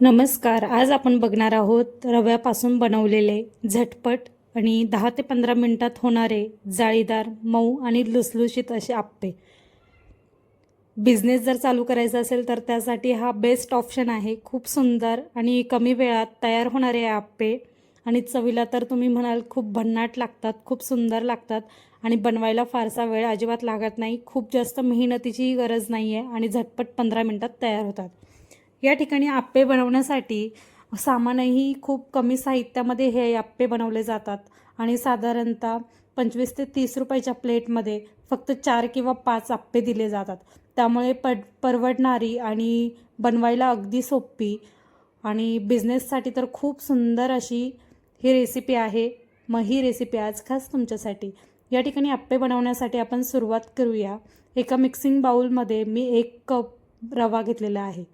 नमस्कार आज आपण बघणार आहोत रव्यापासून बनवलेले झटपट आणि दहा ते पंधरा मिनटात होणारे जाळीदार मऊ आणि लुसलुशीत असे आप्पे. बिझनेस जर चालू करायचा असेल तर त्यासाठी हा बेस्ट ऑप्शन आहे. खूप सुंदर आणि कमी वेळात तयार होणारे आप्पे. आणि चवीला तर तुम्ही म्हणाल खूप भन्नाट लागतात खूप सुंदर लागतात. आणि बनवायला फारसा वेळ अजिबात लागत नाही. खूप जास्त मेहनतीचीही गरज नाही आहे आणि झटपट पंधरा मिनटात तयार होतात. या ठिकाणी आप्पे बनवण्यासाठी सामानही खूप कमी साहित्यामध्ये हे आप्पे बनवले जातात. आणि साधारणतः पंचवीस ते तीस रुपयाच्या प्लेटमध्ये फक्त चार किंवा पाच आप्पे दिले जातात. त्यामुळे पड परवडणारी आणि बनवायला अगदी सोपी आणि बिझनेससाठी तर खूप सुंदर अशी ही रेसिपी आहे. मग ही रेसिपी आज खास तुमच्यासाठी. या ठिकाणी आप्पे बनवण्यासाठी आपण सुरुवात करूया. एका मिक्सिंग बाऊलमध्ये मी एक कप रवा घेतलेला आहे.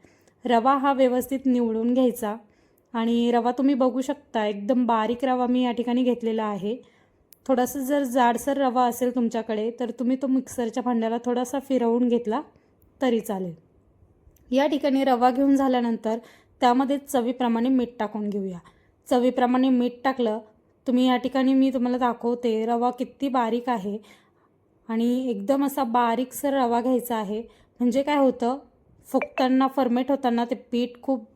रवा हा व्यवस्थित निवडून घ्यायचा. आणि रवा तुम्ही बघू शकता एकदम बारीक रवा मी या ठिकाणी घेतलेला आहे. थोडासा जर जाडसर रवा असेल तुमच्याकडे तर तुम्ही तो मिक्सरच्या भांड्याला थोडासा फिरवून घेतला तरी चालेल. या ठिकाणी रवा घेऊन झाल्यानंतर त्यामध्ये चवीप्रमाणे मीठ टाकून घेऊया. चवीप्रमाणे मीठ टाकलं तुम्ही या ठिकाणी मी तुम्हाला दाखवते रवा किती बारीक आहे. आणि एकदम असा बारीकसर रवा घ्यायचा आहे. म्हणजे काय होतं फुगताना फर्मेट होताना ते पीठ खूप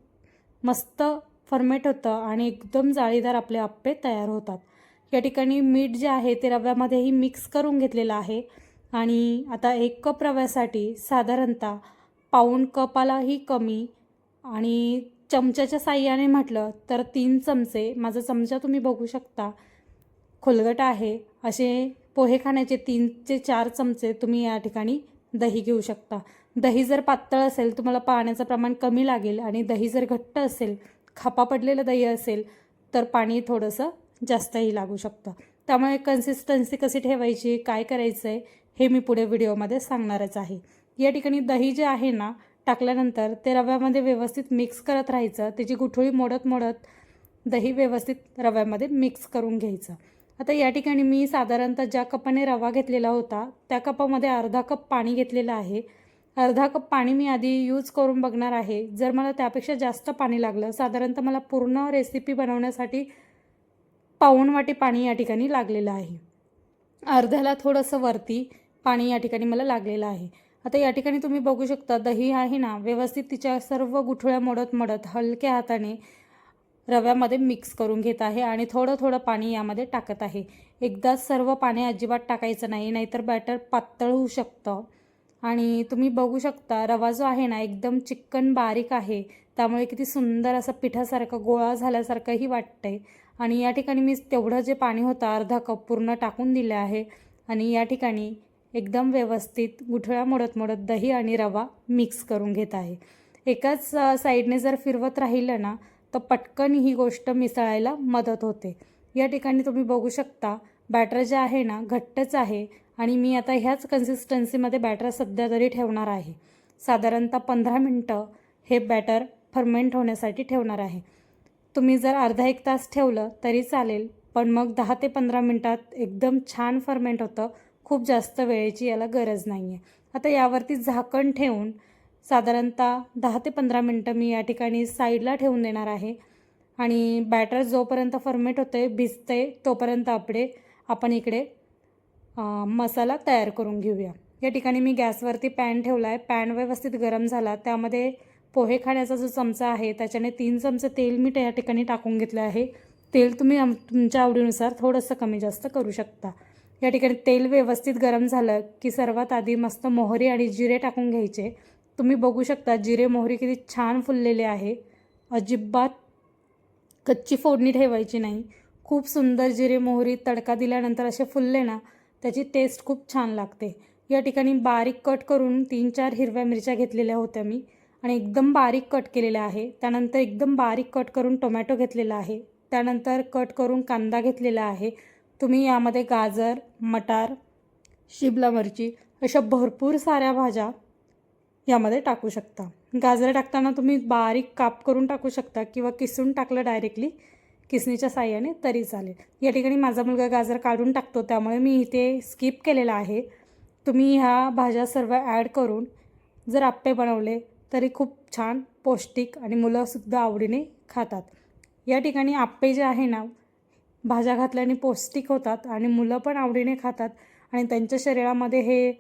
मस्त फर्मेट होतं आणि एकदम जाळीदार आपले आप्पे तयार होतात. या ठिकाणी मीठ जे आहे ते रव्यामध्येही मिक्स करून घेतलेलं आहे. आणि आता एक कप रव्यासाठी साधारणतः पाऊण कपालाही कमी आणि चमच्याच्या साह्याने म्हटलं तर तीन चमचे माझा चमचा तुम्ही बघू शकता खोलगट आहे. असे पोहे खाण्याचे तीन ते चार चमचे तुम्ही या ठिकाणी दही घेऊ शकता. दही जर पातळ असेल तुम्हाला पाण्याचं प्रमाण कमी लागेल आणि दही जर घट्ट असेल खापा पडलेलं दही असेल तर पाणी थोडंसं जास्तही लागू शकतं. त्यामुळे कन्सिस्टन्सी कशी ठेवायची काय करायचं आहे हे मी पुढे व्हिडिओमध्ये सांगणारच आहे. या ठिकाणी दही जे आहे ना टाकल्यानंतर ते रव्यामध्ये व्यवस्थित मिक्स करत राहायचं. त्याची गुठळी मोडत मोडत दही व्यवस्थित रव्यामध्ये मिक्स करून घ्यायचं. आता या ठिकाणी मी साधारणतः ज्या कपाने रवा घेतलेला होता त्या कपामध्ये अर्धा कप पाणी घेतलेलं आहे. अर्धा कप पाणी मी आधी यूज करून बघणार आहे. जर मला त्यापेक्षा जास्त पाणी लागलं साधारणतः मला पूर्ण रेसिपी बनवण्यासाठी पाऊण वाटी पाणी या ठिकाणी लागलेलं आहे. अर्ध्याला थोडंसं वरती पाणी या ठिकाणी मला लागलेलं आहे. आता या ठिकाणी तुम्ही बघू शकता दही आहे ना व्यवस्थित तिच्या सर्व गुठळ्या मोडत मोडत हलक्या हाताने रव्यामध्ये मिक्स करून घेत आहे आणि थोडं थोडं पाणी यामध्ये टाकत आहे. एकदाच सर्व पाणी अजिबात टाकायचं नाही नाहीतर बॅटर पातळ होऊ शकतं. आणि तुम्ही बघू शकता रवा जो आहे ना एकदम चिक्कन बारीक आहे. त्यामुळे किती सुंदर असं पिठासारखं गोळा झाल्यासारखंही वाटतंय. आणि या ठिकाणी मी तेवढं जे पाणी होतं अर्धा कप पूर्ण टाकून दिलं आहे. आणि या ठिकाणी एकदम व्यवस्थित गुठळ्या मोडत मोडत दही आणि रवा मिक्स करून घेत आहे. एकाच साईडने जर फिरवत राहिलं ना तर पटकन ही गोष्ट मिसळायला मदत होते. या ठिकाणी तुम्ही बघू शकता बॅटर जे आहे ना घट्टच आहे. आणि मी आता ह्याच कन्सिस्टन्सीमध्ये बॅटर सध्या तरी ठेवणार आहे. साधारणतः पंधरा मिनटं हे बॅटर फर्मेंट होण्यासाठी ठेवणार आहे. तुम्ही जर अर्धा एक तास ठेवलं तरी चालेल पण मग दहा ते पंधरा मिनटात एकदम छान फर्मेंट होतं. खूप जास्त वेळेची याला गरज नाही आहे आता यावरती झाकण ठेवून साधारणतः दहा ते पंधरा मिनटं मी या ठिकाणी साईडला ठेवून देणार आहे. आणि बॅटर जोपर्यंत फर्मेट होतं आहे भिजतं आहे तोपर्यंत आपले आपण इकडे मसाला तयार करून घेऊया. या ठिकाणी मी गॅसवरती पॅन ठेवला आहे पॅन व्यवस्थित गरम झाला. त्यामध्ये पोहे खाण्याचा जो चमचा आहे त्याच्याने तीन चमचे तेल मी त्या ठिकाणी टाकून घेतलं आहे. तेल तुम्ही तुमच्या आवडीनुसार थोडंसं कमी जास्त करू शकता. या ठिकाणी तेल व्यवस्थित गरम झालं की सर्वात आधी मस्त मोहरी आणि जिरे टाकून घ्यायचे. तुम्ही बघू शकता जिरे मोहरी किती छान फुललेले आहे. अजिबात कच्ची फोडणी ठेवायची नाही. खूप सुंदर जिरे मोहरी तडका दिल्यानंतर असे फुलले ना त्याची टेस्ट खूप छान लागते. या ठिकाणी बारीक कट करून तीन चार हिरव्या मिरच्या घेतलेल्या होत्या मी. आणि एकदम बारीक कट केलेल्या आहे. त्यानंतर एकदम बारीक कट करून टोमॅटो घेतलेला आहे. त्यानंतर कट करून कांदा घेतलेला आहे. तुम्ही यामध्ये गाजर मटार शिमला मिरची अशा भरपूर साऱ्या भाज्या यामध्ये टाकू शकता. गाजर टाकताना तुम्ही बारीक काप करून टाकू शकता किंवा किसून टाकलं डायरेक्टली किसणीच्या साह्याने तरी चालेल. या ठिकाणी माझा मुलगा गाजर काढून टाकतो त्यामुळे मी इथे स्किप केलेला आहे. तुम्ही ह्या भाज्या सर्व ॲड करून जर आप्पे बनवले तरी खूप छान पौष्टिक आणि मुलंसुद्धा आवडीने खातात. या ठिकाणी आप्पे जे आहे ना भाज्या घातल्याने पौष्टिक होतात आणि मुलं पण आवडीने खातात आणि त्यांच्या शरीरामध्ये हे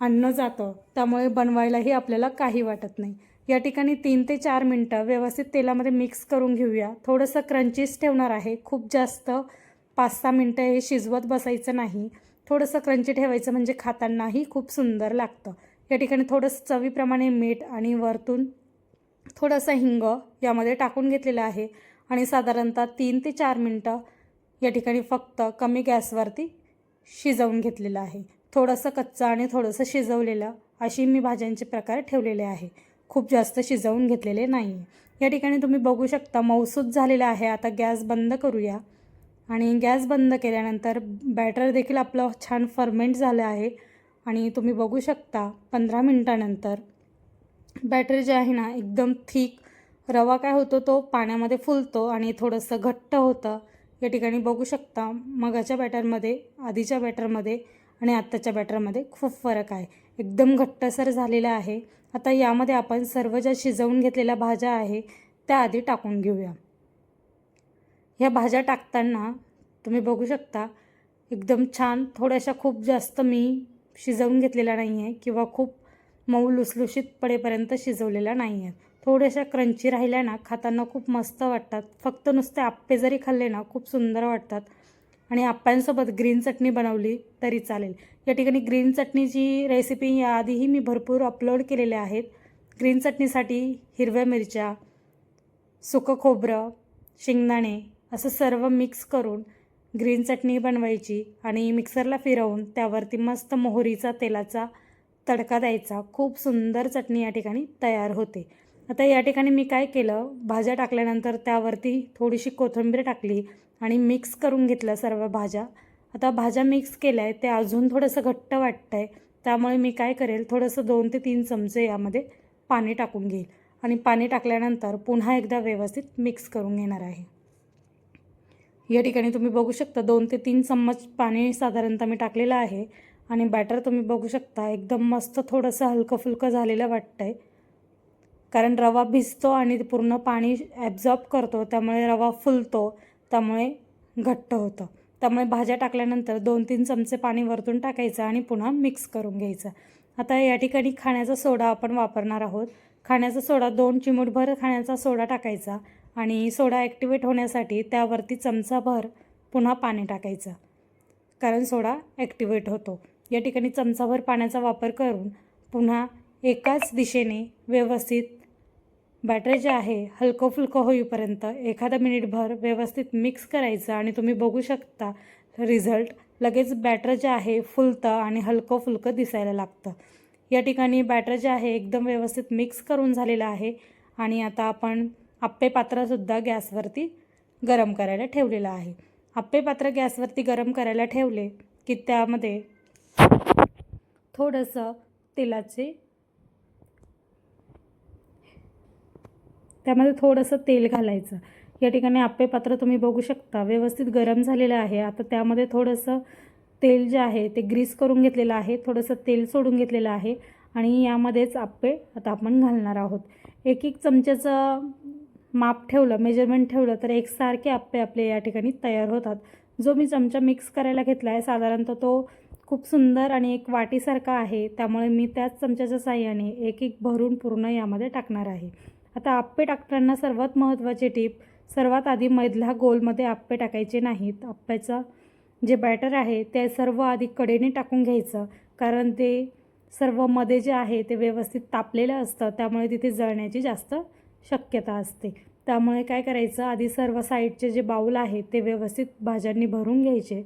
अन्न जातं त्यामुळे बनवायलाही आपल्याला काही वाटत नाही. या ठिकाणी तीन ते चार मिनटं व्यवस्थित तेलामध्ये मिक्स करून घेऊया. थोडंसं क्रंचीस ठेवणार आहे. खूप जास्त पाच सहा मिनटं हे शिजवत बसायचं नाही. थोडंसं क्रंची ठेवायचं म्हणजे खातानाही खूप सुंदर लागतं. या ठिकाणी थोडंसं चवीप्रमाणे मीठ आणि वरतून थोडंसं हिंग यामध्ये टाकून घेतलेलं आहे. आणि साधारणतः तीन ते चार मिनटं या ठिकाणी फक्त कमी गॅसवरती शिजवून घेतलेलं आहे. थोडंसं कच्चं आणि थोडंसं शिजवलेलं अशी मी भाज्यांचे प्रकार ठेवलेले आहे. खूप जास्त शिजवून घेतलेले नाही. आहे या ठिकाणी तुम्ही बघू शकता मौसूद झालेला आहे. आता गॅस बंद करूया. आणि गॅस बंद केल्यानंतर बॅटर देखील आपलं छान फर्मेंट झालं आहे. आणि तुम्ही बघू शकता पंधरा मिनटानंतर बॅटर जे आहे ना एकदम थिक रवा काय होतो तो पाण्यामध्ये फुलतो आणि थोडंसं घट्ट होतं. या ठिकाणी बघू शकता मगाच्या बॅटरमध्ये आधीच्या बॅटरमध्ये आणि आत्ताच्या बॅटरमध्ये खूप फरक आहे. एकदम घट्टसर झालेला आहे. आता यामध्ये आपण सर्व ज्या शिजवून घेतलेल्या भाज्या आहे त्या आधी टाकून घेऊया. ह्या भाज्या टाकताना तुम्ही बघू शकता एकदम छान थोड्याशा खूप जास्त मी शिजवून घेतलेल्या नाही आहे किंवा खूप मऊ लुसलुशीत पडेपर्यंत शिजवलेल्या नाही आहेत थोड्याशा क्रंची राहिल्या ना खाताना खूप मस्त वाटतात. फक्त नुसते आप्पे जरी खाल्ले ना खूप सुंदर वाटतात. आणि आप्प्यांसोबत ग्रीन चटणी बनवली तरी चालेल. या ठिकाणी ग्रीन चटणीची रेसिपी याआधीही मी भरपूर अपलोड केलेल्या आहेत. ग्रीन चटणीसाठी हिरव्या मिरच्या सुकं खोबरं शेंगदाणे असं सर्व मिक्स करून ग्रीन चटणी बनवायची आणि मिक्सरला फिरवून त्यावरती मस्त मोहरीचा तेलाचा तडका द्यायचा. खूप सुंदर चटणी या ठिकाणी तयार होते. आता या ठिकाणी मी काय केलं? भाज्या टाकल्यानंतर त्यावरती थोडीशी कोथिंबीर टाकली आणि मिक्स करून घेतलं सर्व भाज्या. आता भाज्या मिक्स केल्या आहेत ते अजून थोडंसं घट्ट वाटतं आहे त्यामुळे मी काय करेल थोडंसं दोन ते तीन चमचे यामध्ये पाणी टाकून घेईल. आणि पाणी टाकल्यानंतर पुन्हा एकदा व्यवस्थित मिक्स करून घेणार आहे. या ठिकाणी तुम्ही बघू शकता दोन ते तीन चम्मच पाणी साधारणतः मी टाकलेलं आहे. आणि बॅटर तुम्ही बघू शकता एकदम मस्त थोडंसं हलकं फुलकं झालेलं वाटतं आहे कारण रवा भिजतो आणि पूर्ण पाणी ॲब्झॉर्ब करतो त्यामुळे रवा फुलतो त्यामुळे घट्ट होतं. त्यामुळे भाज्या टाकल्यानंतर दोन तीन चमचे पाणी वरतून टाकायचं आणि पुन्हा मिक्स करून घ्यायचं. आता या ठिकाणी खाण्याचा सोडा आपण वापरणार आहोत. खाण्याचा सोडा दोन चिमूटभर खाण्याचा सोडा टाकायचा आणि सोडा ॲक्टिवेट होण्यासाठी त्यावरती चमचाभर पुन्हा पाणी टाकायचं. कारण सोडा ॲक्टिवेट होतो. या ठिकाणी चमचाभर पाण्याचा वापर करून पुन्हा एकाच दिशेने व्यवस्थित बॅटर जे आहे हलकं फुलकं होईपर्यंत एखादा मिनिटभर व्यवस्थित मिक्स करायचं आणि तुम्ही बघू शकता रिझल्ट लगेच बॅटर जे आहे फुलतं आणि हलकं फुलकं दिसायला लागतं. या ठिकाणी बॅटर जे आहे एकदम व्यवस्थित मिक्स करून झालेलं आहे आणि आता आपण आप्पे पात्रसुद्धा गॅसवरती गरम करायला ठेवलेलं आहे. आप्पे पात्र गॅसवरती गरम करायला ठेवले की त्यामध्ये थोडंसं तेलाचे त्यामध्ये थोडंसं तेल घालायचं. या ठिकाणी आप्पे पात्र तुम्ही बघू शकता व्यवस्थित गरम झालेलं आहे. आता त्यामध्ये थोडंसं तेल जे आहे ते ग्रीस करून घेतलेलं आहे. थोडंसं तेल सोडून घेतलेलं आहे. आणि यामध्येच आप्पे आता आपण घालणार आहोत. एक एक चमच्याचं माप ठेवलं मेजरमेंट ठेवलं तर एकसारखे आप्पे आपले या ठिकाणी तयार होतात. जो मी चमचा मिक्स करायला घेतला आहे साधारणतः तो खूप सुंदर आणि एक वाटीसारखा आहे. त्यामुळे मी त्याच चमच्याच्या साह्याने एक एक भरून पूर्ण यामध्ये टाकणार आहे. आता आप्पे टाकताना सर्वात महत्त्वाची टीप सर्वात आधी मधल्या गोलमध्ये आप्पे टाकायचे नाहीत. आप्प्याचं जे बॅटर आहे ते सर्व आधी कडेने टाकून घ्यायचं कारण ते सर्वमध्ये जे आहे ते व्यवस्थित तापलेलं असतं त्यामुळे तिथे जळण्याची जास्त शक्यता असते. त्यामुळे काय करायचं आधी सर्व साईडचे जे बाऊल आहे ते व्यवस्थित भाज्यांनी भरून घ्यायचे.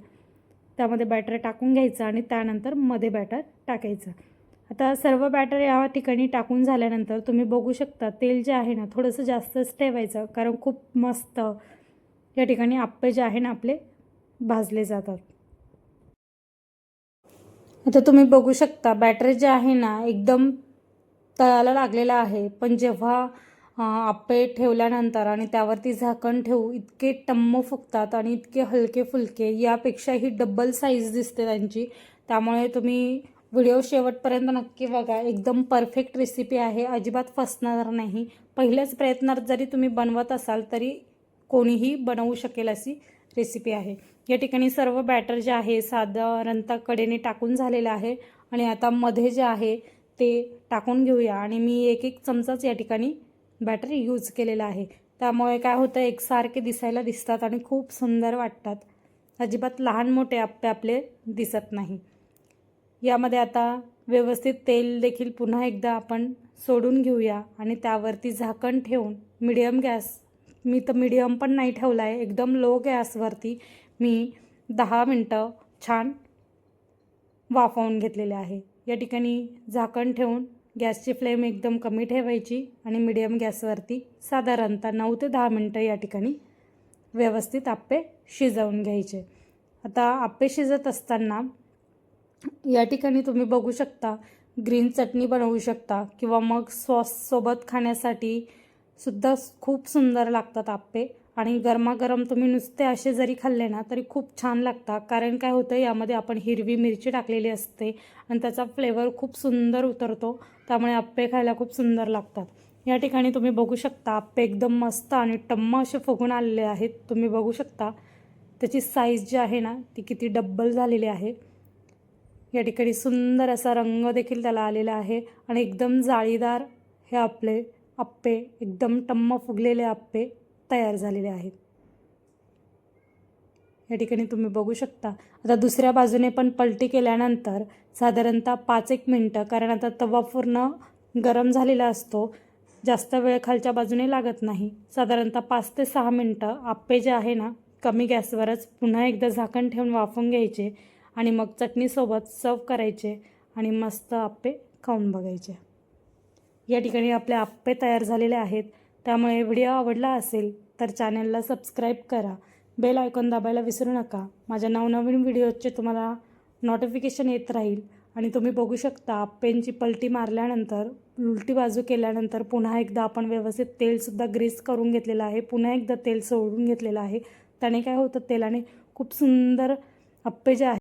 त्यामध्ये बॅटर टाकून घ्यायचं आणि त्यानंतरमध्ये बॅटर टाकायचं. आता सर्व बॅटर या ठिकाणी टाकून झाल्यानंतर तुम्ही बघू शकता तेल जे आहे ना थोडंसं जास्तच ठेवायचं कारण खूप मस्त या ठिकाणी आप्पे जे आहे ना आपले भाजले जातात. आता तुम्ही बघू शकता बॅटर जे आहे ना एकदम तळाला लागलेला आहे. पण जेव्हा आप्पे ठेवल्यानंतर आणि त्यावरती झाकण ठेवू इतके टम्म फुगतात आणि इतके हलके फुलके यापेक्षाही डब्बल साईज दिसते त्यांची. त्यामुळे तुम्ही व्हिडिओ शेवटपर्यंत नक्की बघा. एकदम परफेक्ट रेसिपी आहे. अजिबात फसणार नाही. पहिल्याच प्रयत्नात जरी तुम्ही बनवत असाल तरी कोणीही बनवू शकेल अशी रेसिपी आहे. या ठिकाणी सर्व बॅटर जे आहे साधारणतः कडेने टाकून झालेलं आहे. आणि आता मध्ये जे आहे ते टाकून घेऊया. आणि मी एक एक चमचाच या ठिकाणी बॅटर यूज केलेला आहे. त्यामुळे काय होतं एकसारखे दिसायला दिसतात आणि खूप सुंदर वाटतात. अजिबात लहान मोठे आप्पे आपले दिसत नाही. यामध्ये आता व्यवस्थित तेल देखील पुन्हा एकदा आपण सोडून घेऊया आणि त्यावरती झाकण ठेवून मिडियम गॅस मी तर मिडियम पण नाही ठेवला आहे एकदम लो गॅसवरती मी दहा मिनटं छान वाफवून घेतलेले आहे. या ठिकाणी झाकण ठेवून गॅसची फ्लेम एकदम कमी ठेवायची आणि मिडियम गॅसवरती साधारणतः नऊ ते दहा मिनटं या ठिकाणी व्यवस्थित आप्पे शिजवून घ्यायचे. आता आप्पे शिजत असताना या ठिकाणी तुम्ही बघू शकता ग्रीन चटणी बनवू शकता किंवा मग सॉससोबत खाण्यासाठी सुद्धा खूप सुंदर लागतात आप्पे. आणि गरमागरम तुम्ही नुसते असे जरी खाल्ले ना तरी खूप छान लागतात. कारण काय होतं यामध्ये आपण हिरवी मिरची टाकलेली असते आणि त्याचा फ्लेवर खूप सुंदर उतरतो. त्यामुळे आप्पे खायला खूप सुंदर लागतात. या ठिकाणी तुम्ही बघू शकता आप्पे एकदम मस्त आणि टम्म असे फुगून आलेले आहेत. तुम्ही बघू शकता त्याची साईज जी आहे ना ती किती डब्बल झालेली आहे. या ठिकाणी सुंदर असा रंग देखील त्याला आलेला आहे. आणि एकदम जाळीदार हे आपले आप्पे एकदम टम्म फुगलेले आप्पे तयार झालेले आहेत. या ठिकाणी तुम्ही बघू शकता. आता दुसऱ्या बाजूने पण पलटी केल्यानंतर साधारणतः पाच एक मिनटं कारण आता तवा पूर्ण गरम झालेला असतो. जास्त वेळ खालच्या बाजूने लागत नाही. साधारणतः पाच ते सहा मिनटं आप्पे जे आहे ना कमी गॅसवरच पुन्हा एकदा झाकण ठेवून वाफवून घ्यायचे. आणि मग चटणीसोबत सर्व करायचे आणि मस्त आप्पे खाऊन बघायचे. या ठिकाणी आपले आप्पे तयार झालेले आहेत. त्यामुळे व्हिडिओ आवडला असेल तर चॅनलला सबस्क्राईब करा. बेल आयकॉन दाबायला विसरू नका. माझ्या नवनवीन व्हिडिओचे तुम्हाला नोटिफिकेशन येत राहील आणि तुम्ही बघू शकता आप्पेंची पलटी मारल्यानंतर उलटी बाजू केल्यानंतर पुन्हा एकदा आपण व्यवस्थित तेलसुद्धा ग्रीस करून घेतलेलं आहे. पुन्हा एकदा तेल सोडून घेतलेलं आहे. त्याने काय होतं? तेलाने खूप सुंदर आप्पे जे आहेत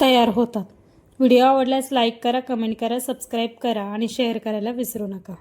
तयार होतात. व्हिडिओ आवडल्यास लाईक करा कमेंट करा सबस्क्राईब करा आणि शेअर करायला विसरू नका.